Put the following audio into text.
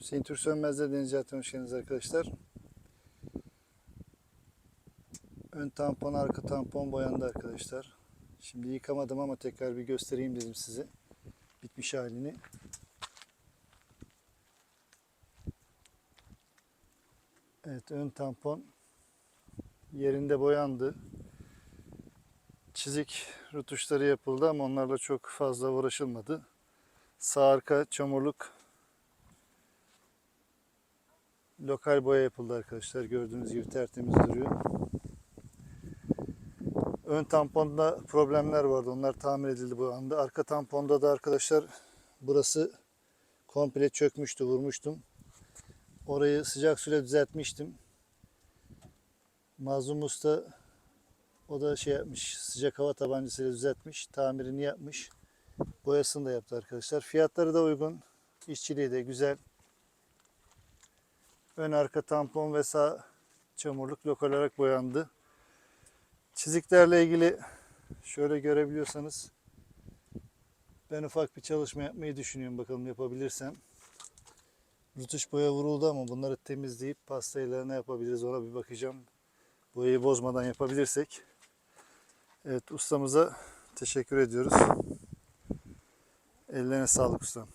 Hüseyin Türk Sönmez'de Deniz Hayatı'na arkadaşlar. Ön tampon, arka tampon boyandı arkadaşlar. Şimdi yıkamadım ama tekrar bir göstereyim dedim size. Bitmiş halini. Evet ön tampon yerinde boyandı. Çizik rutuşları yapıldı ama onlarla çok fazla uğraşılmadı. Sağ arka çamurluk lokal boya yapıldı arkadaşlar. Gördüğünüz gibi tertemiz duruyor. Ön tamponda problemler vardı. Onlar tamir edildi bu anda. Arka tamponda da arkadaşlar burası komple çökmüştü, vurmuştum. Orayı sıcak suyla düzeltmiştim. Mazlum Usta o da şey yapmış, sıcak hava tabancasıyla düzeltmiş, tamirini yapmış. Boyasını da yaptı arkadaşlar. Fiyatları da uygun. İşçiliği de güzel. Ön arka tampon ve sağ çamurluk lokal olarak boyandı. Çiziklerle ilgili şöyle görebiliyorsanız ben ufak bir çalışma yapmayı düşünüyorum bakalım yapabilirsem. Rutuş boya vuruldu ama bunları temizleyip pastayla ne yapabiliriz ona bir bakacağım. Boyayı bozmadan yapabilirsek. Evet ustamıza teşekkür ediyoruz. Ellerine sağlık ustam.